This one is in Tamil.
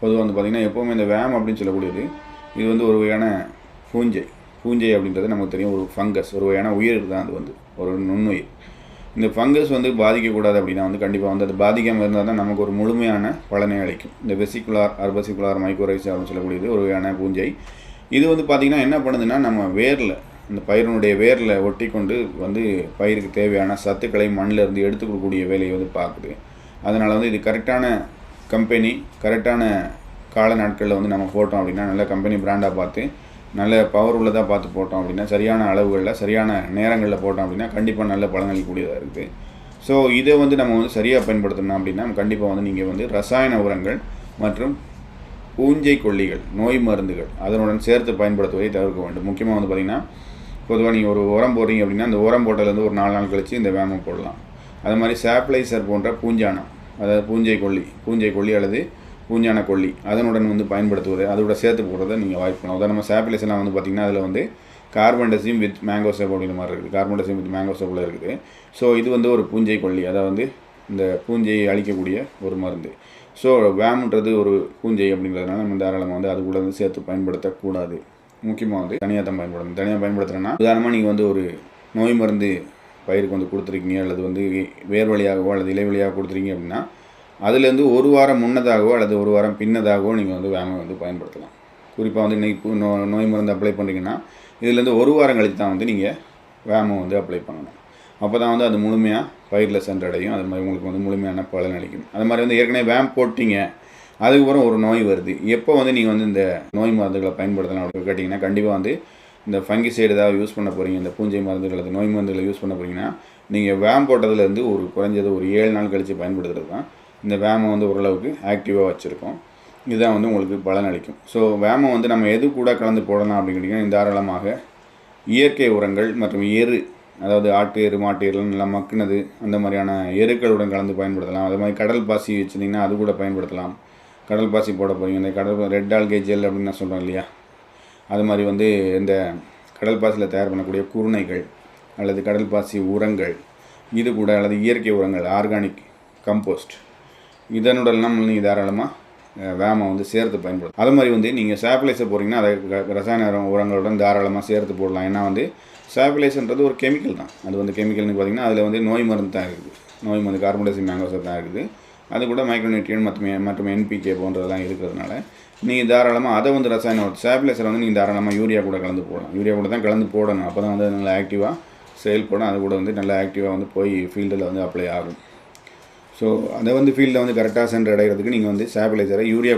பொதுவாக வந்து பார்த்திங்கன்னா எப்போவுமே இந்த வேம் அப்படின்னு சொல்லக்கூடியது இது வந்து ஒரு வகையான பூஞ்சை. பூஞ்சை அப்படின்றது நமக்கு தெரியும் ஒரு ஃபங்கஸ் ஒரு வகையான உயிர் தான் அது வந்து ஒரு நுண்ணுயிர். இந்த ஃபங்கஸ் வந்து பாதிக்கக்கூடாது அப்படின்னா வந்து கண்டிப்பாக வந்து அது பாதிக்காமல் இருந்தால் தான் நமக்கு ஒரு முழுமையான பலனை அளிக்கும். இந்த வெசிகுலார் அர்பசிகுலார் மைக்ரோரைஸ் அப்படின்னு சொல்லக்கூடியது ஒரு வகையான பூஞ்சை. இது வந்து பார்த்திங்கன்னா என்ன பண்ணுதுன்னா நம்ம வேரில் இந்த பயிரினுடைய வேரில் ஒட்டி கொண்டு வந்து பயிருக்கு தேவையான சத்துக்களை மண்ணில் இருந்து எடுத்து கொடுக்கக்கூடிய வேலையை வந்து பார்க்குது. அதனால் வந்து இது கரெக்டான கம்பெனி கரெக்டான கால நாட்களில் வந்து நம்ம போட்டோம் அப்படின்னா நல்ல கம்பெனி பிராண்டாக பார்த்து நல்ல பவர் உள்ளதாக பார்த்து போட்டோம் அப்படின்னா சரியான அளவுகளில் சரியான நேரங்களில் போட்டோம் அப்படின்னா கண்டிப்பாக நல்ல பலனளிக்கக்கூடியதாக இருக்குது ஸோ இதை வந்து நம்ம வந்து சரியாக பயன்படுத்தணும் அப்படின்னா கண்டிப்பாக வந்து நீங்கள் வந்து ரசாயன உரங்கள் மற்றும் பூஞ்சை கொல்லிகள் நோய் மருந்துகள் அதனுடன் சேர்த்து பயன்படுத்துவதை தவிர்க்க வேண்டும். முக்கியமாக வந்து பார்த்திங்கன்னா பொதுவாக நீங்கள் ஒரு உரம் போடுறீங்க அப்படின்னா அந்த உரம் போட்டதுலேருந்து ஒரு நாலு நாள் கழித்து இந்த வேமம் போடலாம். அது மாதிரி சாப்ளைசர் போன்ற பூஞ்சானம் அதாவது பூஞ்சை கொல்லி பூஞ்சை கொல்லி அல்லது பூஞ்சான கொல்லி அதனுடன் வந்து பயன்படுத்துவது அதோட சேர்த்து போடுறத நீங்கள் வாய்ப்பு பண்ணலாம் உதாரணமாக சாப்ளைசர்லாம் வந்து பார்த்திங்கன்னா அதில் வந்து கார்பன் டசிம் வித் மேங்கோ சேப் அப்படிங்கிற மாதிரி இருக்குது. கார்பன் டசிம் வித் மேங்கோ சேப்பில் இருக்குது. ஸோ இது வந்து ஒரு பூஞ்சை கொல்லி அதாவது வந்து இந்த பூஞ்சையை அழிக்கக்கூடிய ஒரு மருந்து. ஸோ வேம்ன்றது ஒரு பூஞ்சை அப்படிங்கிறதுனால நம்ம தாராளமாக வந்து அது கூட வந்து சேர்த்து பயன்படுத்தக்கூடாது. முக்கியமாக வந்து தனியாக தான் பயன்படுத்தணும். தனியாக பயன்படுத்துகிறேன்னா உதாரணமாக நீங்கள் வந்து ஒரு நோய் மருந்து பயிருக்கு வந்து கொடுத்துருக்கீங்க அல்லது வந்து வேர் வழியாகவோ அல்லது இலை வழியாக கொடுத்துருக்கீங்க அப்படின்னா அதுலேருந்து ஒரு வாரம் முன்னதாகவோ அல்லது ஒரு வாரம் பின்னதாகவோ நீங்கள் வந்து வேமை வந்து பயன்படுத்தலாம். குறிப்பாக வந்து இன்றைக்கி நோ நோய் மருந்து அப்ளை பண்ணுறீங்கன்னா இதுலேருந்து ஒரு வாரம் கழித்து தான் வந்து நீங்கள் வேமை வந்து அப்ளை பண்ணணும். அப்போ தான் வந்து அது முழுமையாக பயிரில் சென்றடையும். அது மாதிரி உங்களுக்கு வந்து முழுமையான பலன் அளிக்கும். அது மாதிரி வந்து ஏற்கனவே வேம் போட்டீங்க அதுக்கப்புறம் ஒரு நோய் வருது. எப்போ வந்து நீங்கள் வந்து இந்த நோய் மருந்துகளை பயன்படுத்தலாம் அப்படின்னு கேட்டிங்கன்னா கண்டிப்பாக வந்து இந்த ஃபங்கிசைடு ஏதாவது யூஸ் பண்ண போகிறீங்க இந்த பூஞ்சை மருந்துகள் அல்லது நோய் மருந்துகளை யூஸ் பண்ண போகிறீங்கன்னா நீங்கள் வேம் போட்டதுலேருந்து ஒரு குறைஞ்சது ஒரு ஏழு நாள் கழித்து பயன்படுத்துறது தான். இந்த வேமை வந்து ஓரளவுக்கு ஆக்டிவாக வச்சுருக்கோம். இதுதான் வந்து உங்களுக்கு பலன் அளிக்கும். ஸோ வேமை வந்து நம்ம எது கூட கலந்து போடலாம் அப்படின்னு கேட்டிங்கன்னா தாராளமாக இயற்கை உரங்கள் மற்றும் எரு அதாவது ஆட்டு எரு மாட்டு எருலாம் நல்லா மக்குனது அந்த மாதிரியான எருக்களுடன் கலந்து பயன்படுத்தலாம். அது மாதிரி கடல் பாசி வச்சுருந்தீங்கன்னா அது கூட பயன்படுத்தலாம். கடல் பாசி போட போகிறீங்க இந்த கடல் ரெட் ஆல்கே ஜெல் அப்படின்னு நான் சொல்கிறேன் இல்லையா? அது மாதிரி வந்து இந்த கடல் பாசியில் தயார் பண்ணக்கூடிய குருணைகள் அல்லது கடல் பாசி உரங்கள் இது கூட அல்லது இயற்கை உரங்கள் ஆர்கானிக் கம்போஸ்ட் இதனுடெல்லாம் நீங்கள் தாராளமாக வேமை வந்து சேர்த்து பயன்படுத்தும் அது மாதிரி வந்து நீங்கள் சாப்பிளைஸை போகிறீங்கன்னா அதை ரசாயன உரங்களுடன் தாராளமாக சேர்த்து போடலாம். ஏன்னா வந்து சாப்பிளைசர்ன்றது ஒரு கெமிக்கல் தான். அது வந்து கெமிக்கல்னு பார்த்தீங்கன்னா அதில் வந்து நோய் மருந்து தான் இருக்குது நோய் மருந்து கார்பன் டை மேங்கோசர் தான் இருக்குது அது கூட மைக்ரோநியூட்ரியன் மற்றும் மற்றும் என்பிகே போன்றதெல்லாம் இருக்கிறதுனால நீங்கள் தாராளமாக அதை வந்து ரசாயன சாப்பிளைசர் வந்து நீங்கள் தாராளமாக யூரியா கூட கலந்து போடலாம். யூரியா கூட தான் கலந்து போடணும். அப்போ தான் வந்து நல்லா ஆக்டிவாக செயல்படும் அது கூட வந்து நல்லா ஆக்டிவாக வந்து போய் ஃபீல்டில் வந்து அப்ளை ஆகும். ஸோ அதை வந்து ஃபீல்டில் வந்து கரெக்டாக சென்று அடைகிறதுக்கு நீங்கள் வந்து சாப்பிளைசரை யூரியா